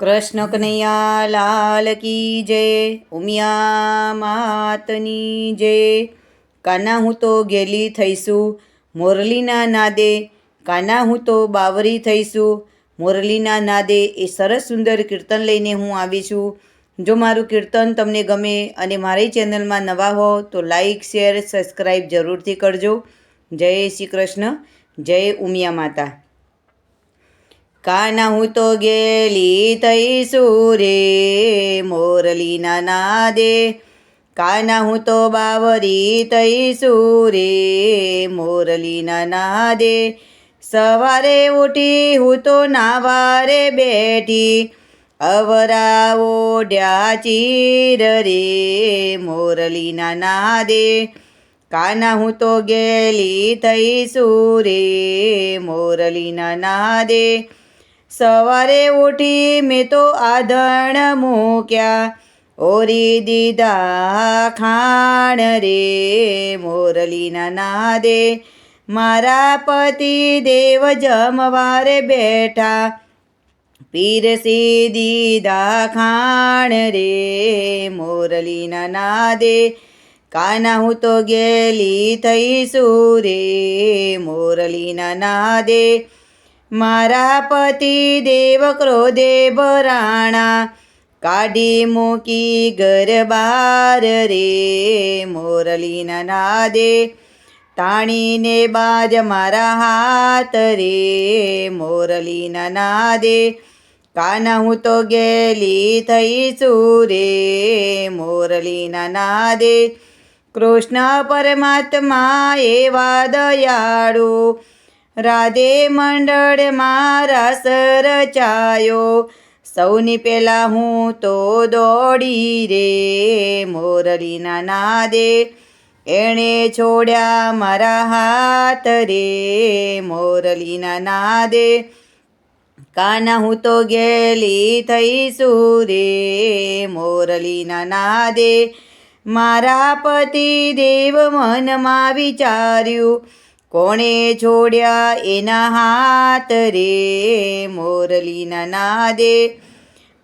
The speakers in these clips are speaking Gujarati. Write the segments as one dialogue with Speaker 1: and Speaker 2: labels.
Speaker 1: કૃષ્ણ કનૈયા લાલ કી જય, ઉમિયા માતની જય. કાના હું તો ગેલી થઈશું, મોરલીના નાદે. કાના હું તો બાવરી થઈશું, મોરલીના નાદે. એ સરસ સુંદર કીર્તન લઈને હું આવી છું. જો મારું કીર્તન તમને ગમે અને મારી ચેનલમાં નવા હો, તો લાઈક, શેર, સબસ્ક્રાઈબ જરૂરથી કરજો. જય શ્રી કૃષ્ણ, જય ઉમિયા માતા. કાના હું તો ગેલી થઈ સુરે મોરલીના નાદે કાના હું તો બાવરી થઈ સુરે મોરલીના નાદે સવારે ઉઠી હું તો નાવારે બેઠી અવરા ઓઢ્યા ચીર રે મોરલીના નાદે કાના હું તો ગેલી થઈ સુરે મોરલીના નાદે સવારે ઉઠી મેં તો આધણ મૂક્યા. ઓરી દીધા ખાણ રે મોરલીના નાદે. મારા પતિ દેવ જમવારે બેઠા. પીરસી દીધા ખાણ રે મોરલીના નાદે. કાના હું તો ગેલી થઈ રે મોરલીના નાદે. મારા પતિ દેવ ક્રોધે ભરાણા, કાઢી મૂકી ઘર બાર રે મોરલીના નાદે. તાણીને બાજ મારા હાથ રે મોરલીના નાદે. કાના હું તો ગેલી થઈશું રે મોરલીના નાદે. કૃષ્ણ પરમાત્મા એવા દયાળુ રાધે મંડળ મારા સરચાયો. સૌની પહેલાં હું તો દોડી રે મોરલીના નાદે. એણે છોડ્યા મારા હાથ રે મોરલીના નાદે. કાના હું તો ગેલી થઈશું રે મોરલીના નાદે. મારા પતિ દેવ મનમાં વિચાર્યું કોણે છોડ્યા એના હાથ રે? મોરલીના નાદે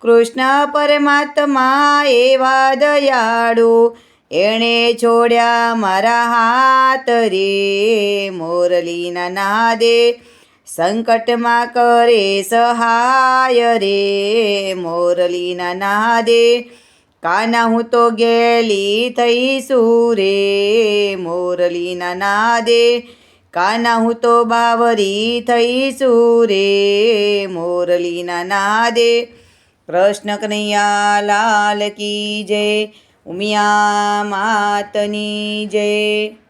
Speaker 1: કૃષ્ણ પરમાત્મા એવા દયાળુ એણે છોડ્યા મારા હાથ રે? મોરલીના નાદે સંકટમાં કરે સહાય રે? મોરલીના નાદે કાના હું તો ગેલી થઈશું રે? મોરલીના નાદે કાના હું તો બાવરી થઈશું રે મોરલીના નાદે. કૃષ્ણ કનૈયા લાલ કી જય, ઉમિયા માતની જય.